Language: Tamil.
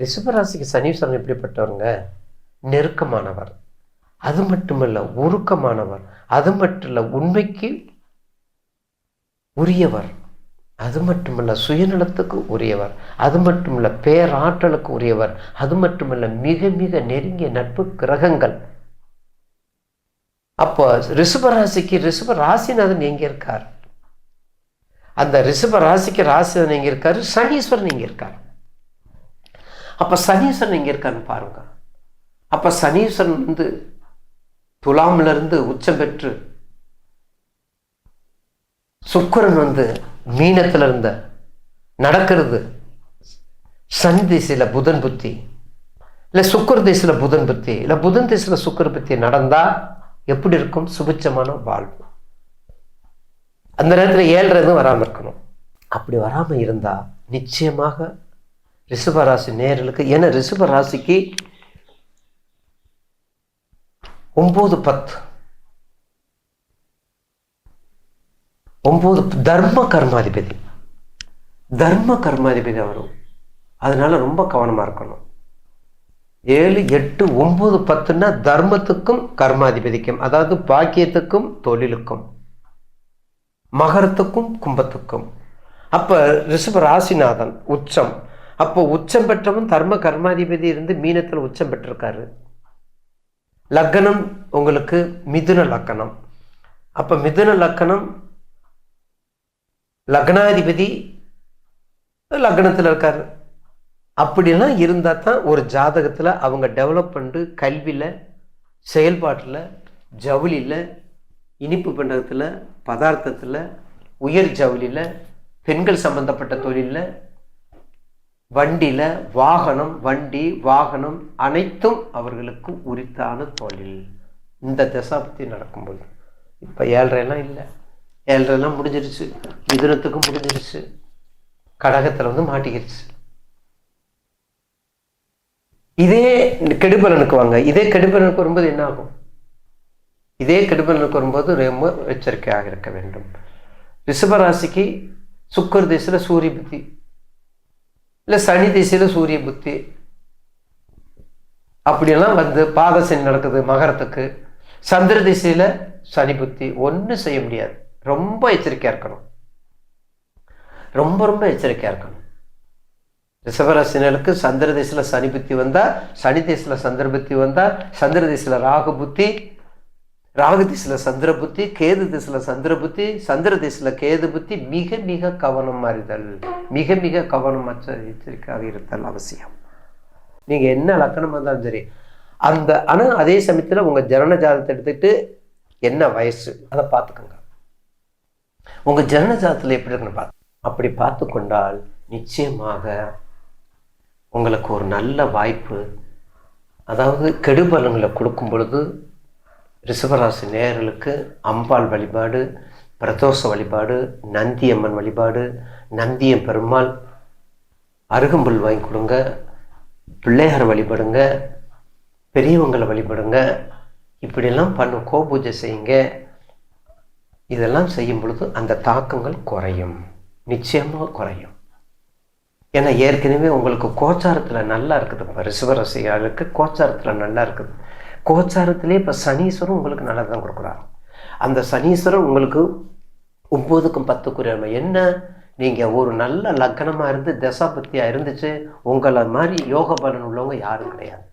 ரிஷபராசிக்கு சனீஸ்வரன் எப்படிப்பட்டவருங்க நெருக்கமானவர். அது மட்டும் இல்லை உருக்கமானவர். அது மட்டும் இல்ல உண்மைக்கு உரியவர். அது மட்டுமல்ல சுயநலத்துக்கு உரியவர். அது மட்டுமல்ல பேராற்றலுக்கு உரியவர். அது மட்டுமல்ல மிக மிக நெருங்கிய நட்பு கிரகங்கள். அப்போ ரிஷபராசிக்கு ரிஷப ராசிநாதன் எங்க இருக்கார்? அந்த ரிஷப ராசிக்கு ராசிநாதன் எங்க இருக்காரு? சனீஸ்வரன் எங்க இருக்கார்? அப்போ சனீஸ்வரன் எங்கே இருக்கான்னு பாருங்க. அப்போ சனீஸ்வரன் வந்து துலாமிலிருந்து உச்சம் பெற்று சுக்கிரன் வந்து மீனத்தில் இருந்த நடக்கிறது. சனி திசையில் புதன் புத்தி இல்லை சுக்கர திசையில் புதன் புத்தி இல்லை புதன் திசையில் சுக்கர புத்தி நடந்தால் எப்படி இருக்கும்? சுபிச்சமான வாழ்வு. அந்த நேரத்தில் ஏழரை வராமல் இருக்கணும். அப்படி வராமல் இருந்தால் நிச்சயமாக ரிஷபராசி நேர்களுக்கு ஏன்னா ரிஷபராசிக்கு ஒம்பது பத்து. ஒம்பது தர்ம கர்மாதிபதி. தர்ம கர்மாதிபதி வரும் அதனால ரொம்ப கவனமாக இருக்கணும். ஏழு எட்டு ஒம்பது பத்துன்னா தர்மத்துக்கும் கர்மாதிபதிக்கும் அதாவது பாக்கியத்துக்கும் தொழிலுக்கும் மகரத்துக்கும் கும்பத்துக்கும். அப்போ ரிஷப ராசிநாதன் உச்சம். அப்போ உச்சம் பெற்றவன் தர்ம கர்மாதிபதி இருந்து மீனத்தில் உச்சம் பெற்றிருக்காரு. லக்னம் உங்களுக்கு மிதுன லக்கணம். அப்போ மிதுன லக்கணம் லக்னாதிபதி லக்னத்தில் இருக்கார். அப்படிலாம் இருந்தால் தான் ஒரு ஜாதகத்தில் அவங்க டெவலப் பண்ணிட்டு கல்வியில் செயல்பாட்டில் ஜவுளியில் இனிப்பு பண்டகத்தில் பதார்த்தத்தில் உயர் ஜவுளியில் பெண்கள் சம்பந்தப்பட்ட தொழிலில் வண்டியில் வாகனம் வண்டி வாகனம் அனைத்தும் அவர்களுக்கு உரித்தான தொழில். இந்த தசாப்தி நடக்கும்போது இப்போ ஏழ்ரைலாம் இல்லை. ஏழ்ரைலாம் முடிஞ்சிருச்சு. மிதுனத்துக்கும் முடிஞ்சிருச்சு. கடகத்தில் வந்து மாட்டிக்கிருச்சு. இதே கெடுபலனுக்கு வாங்க. இதே கெடுபலனுக்கு வரும்போது என்ன ஆகும்? இதே கெடுபலனுக்கு வரும்போது ரொம்ப எச்சரிக்கையாக இருக்க வேண்டும். ரிஷபராசிக்கு சுக்கர் திசையில் சூரிய புத்தி. இல்லை சனி திசையில் சூரிய புத்தி. அப்படியெல்லாம் வந்து பாதசனி நடக்குது மகரத்துக்கு. சந்திர திசையில் சனி புத்தி. ஒன்றும் செய்ய முடியாது. ரொம்ப எச்சரிக்கையாக இருக்கணும். ரொம்ப ரொம்ப எச்சரிக்கையாக இருக்கணும். ரிஷபராசினருக்கு சந்திர திசையில் சனி புத்தி வந்தால் சனி திசையில் சந்திர புத்தி வந்தால் சந்திர திசையில் ராகு புத்தி ராகு திசையில் சந்திர புத்தி கேது திசையில் சந்திர புத்தி சந்திர திசையில் கேது புத்தி மிக மிக கவனம் அறிதல் மிக மிக கவனமற்ற எச்சரிக்கையாக இருத்தல் அவசியம். நீங்கள் என்ன லக்கணமாக இருந்தாலும் சரி அந்த ஆனால் அதே சமயத்தில் உங்கள் ஜனன ஜாதத்தை எடுத்துக்கிட்டு என்ன வயசு அதை பார்த்துக்கோங்க. உங்கள் ஜனன ஜாதத்தில் எப்படி இருக்குன்னு பார்த்து அப்படி பார்த்து கொண்டால் நிச்சயமாக உங்களுக்கு ஒரு நல்ல வாய்ப்பு அதாவது கெடுபலங்களை கொடுக்கும் பொழுது ரிஷபராசி நேயர்களுக்கு அம்பாள் வழிபாடு பிரதோஷ வழிபாடு நந்தியம்மன் வழிபாடு நந்தியம் பெருமாள் அருகம்புல் வாங்கி கொடுங்க பிள்ளையார் வழிபடுங்க பெரியவங்களை வழிபடுங்க இப்படியெல்லாம் பண்ண கோபூஜை செய்யுங்க. இதெல்லாம் செய்யும் பொழுது அந்த தாக்கங்கள் குறையும். நிச்சயமாக குறையும். ஏன்னா ஏற்கனவே உங்களுக்கு கோச்சாரத்தில் நல்லா இருக்குது. இப்போ ரிஷபரசிகளுக்கு கோச்சாரத்தில் நல்லா இருக்குது. கோச்சாரத்திலே இப்போ சனீஸ்வரன் உங்களுக்கு நல்லது தான் கொடுக்குறாரு. அந்த சனீஸ்வரன் உங்களுக்கு ஒம்போதுக்கும் பத்துக்குரிய என்ன? நீங்கள் ஒரு நல்ல லக்கணமாக இருந்து தசாபத்தியாக இருந்துச்சு உங்களை மாதிரி யோக பலன் உள்ளவங்க யாரும் கிடையாது.